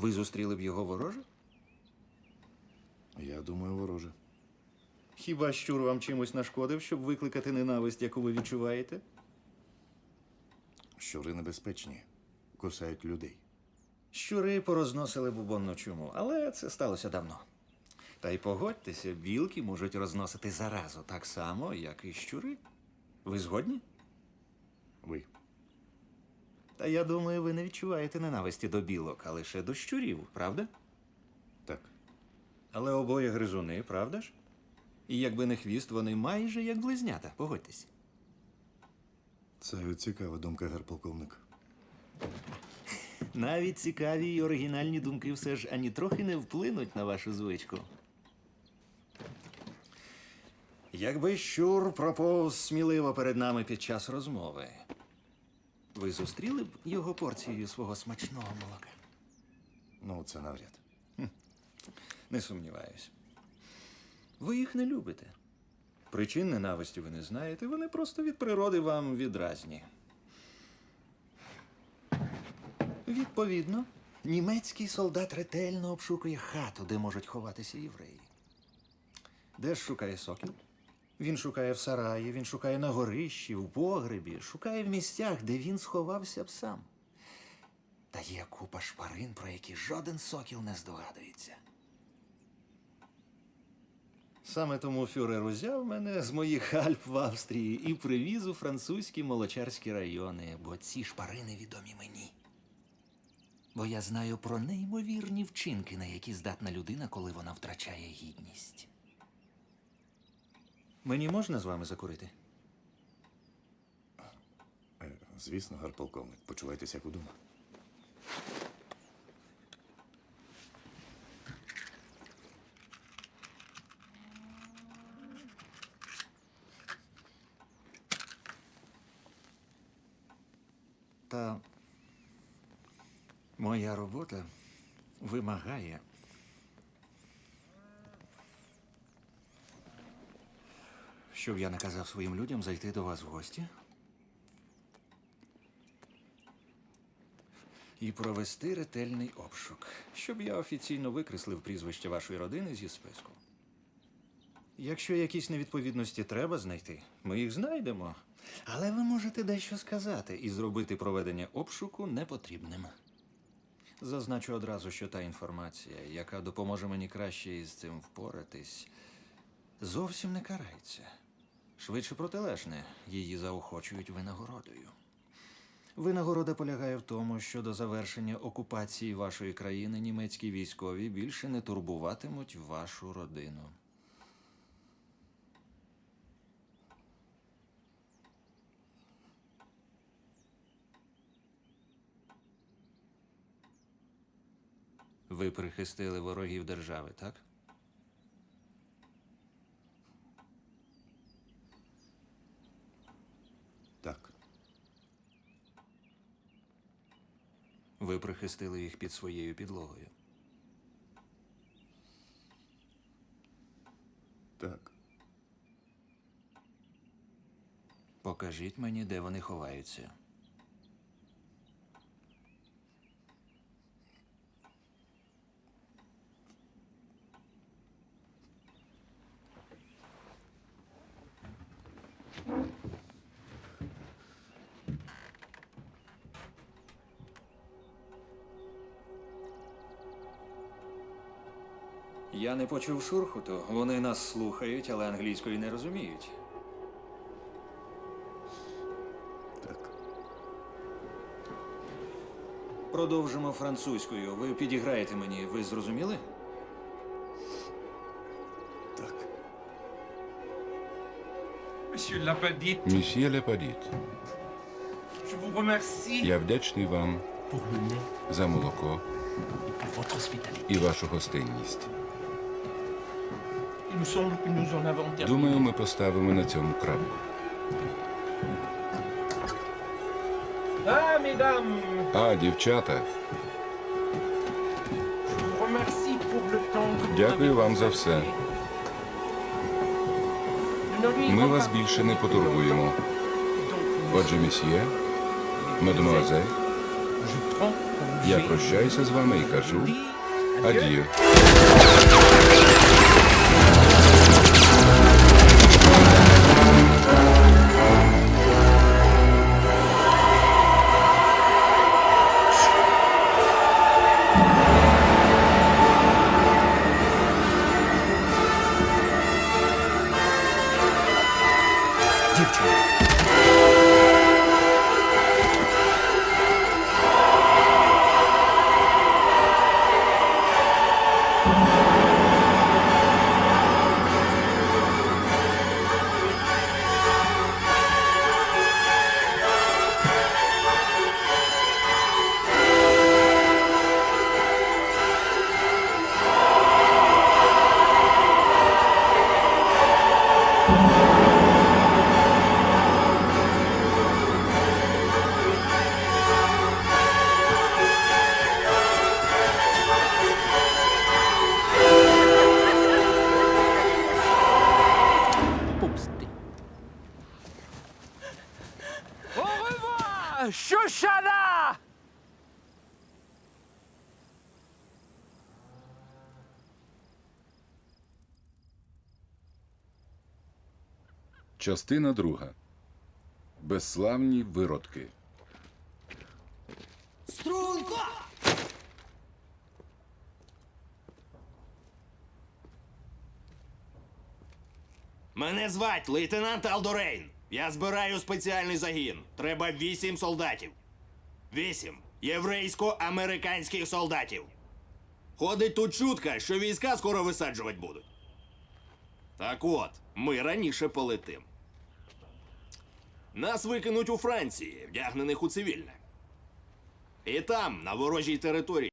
Ви зустріли б його вороже? Я думаю, вороже. Хіба щур вам чимось нашкодив, щоб викликати ненависть, яку ви відчуваєте? Щури небезпечні, кусають людей. Щури порозносили бубонну чуму, але це сталося давно. Та й погодьтеся, білки можуть розносити заразу так само, як і щури. Ви згодні? Ви. Та я думаю, ви не відчуваєте ненависті до білок, а лише до щурів, правда? Так. Але обоє гризуни, правда ж? І якби не хвіст, вони майже як близнята, погодьтесь. Це цікава думка, герполковник. Навіть цікаві й оригінальні думки все ж ані трохи не вплинуть на вашу звичку. Якби щур проповз сміливо перед нами під час розмови, ви зустріли б його порцією свого смачного молока? Ну, це навряд. Не сумніваюсь. Ви їх не любите. Причин ненависті ви не знаєте, вони просто від природи вам відразні. Відповідно, німецький солдат ретельно обшукує хату, де можуть ховатися євреї. Де ж шукає сокіл? Він шукає в сараї, він шукає на горищі, в погребі, шукає в місцях, де він сховався б сам. Та є купа шпарин, про які жоден сокіл не здогадується. Саме тому фюрер узяв мене з моїх Альп в Австрії і привіз у французькі молочарські райони, бо ці шпарини відомі мені. Бо я знаю про неймовірні вчинки, на які здатна людина, коли вона втрачає гідність. Мені можна з вами закурити? Е, звісно, герполковник. Почувайтеся як удома. Та моя робота вимагає. Щоб я наказав своїм людям зайти до вас в гості і провести ретельний обшук, щоб я офіційно викреслив прізвище вашої родини зі списку. Якщо якісь невідповідності треба знайти, ми їх знайдемо. Але ви можете дещо сказати і зробити проведення обшуку непотрібним. Зазначу одразу, що та інформація, яка допоможе мені краще із цим впоратись, зовсім не карається. Швидше протилежне, її заохочують винагородою. Винагорода полягає в тому, що до завершення окупації вашої країни німецькі військові більше не турбуватимуть вашу родину. Ви прихистили ворогів держави, так? Ви прихистили їх під своєю підлогою. Так. Покажіть мені, де вони ховаються. Я не почув шурхоту. Вони нас слухають, але англійської не розуміють. Так. Продовжимо французькою. Ви підіграєте мені, ви зрозуміли? Так. Monsieur Lapadite, Мсьє Лепадіт, je vous remercie я вдячний вам pour le lait за молоко et pour votre hospitalité. і вашу гостинність. Думаю, ми поставимо на цьому крапку. А, дівчата, Дякую вам за все. Ми вас більше не потурбуємо. Отже, місьє, мадемуазель, Я прощаюся з вами і кажу Dis Thank you. Частина друга. Безславні виродки. Струнко! Мене звать лейтенант Алдорейн. Я збираю спеціальний загін. Треба вісім солдатів. Вісім єврейсько-американських солдатів. Ходить тут чутка, що війська скоро висаджувати будуть. Так от, ми раніше полетим. Нас викинуть у Франції, вдягнених у цивільне. І там, на ворожій території,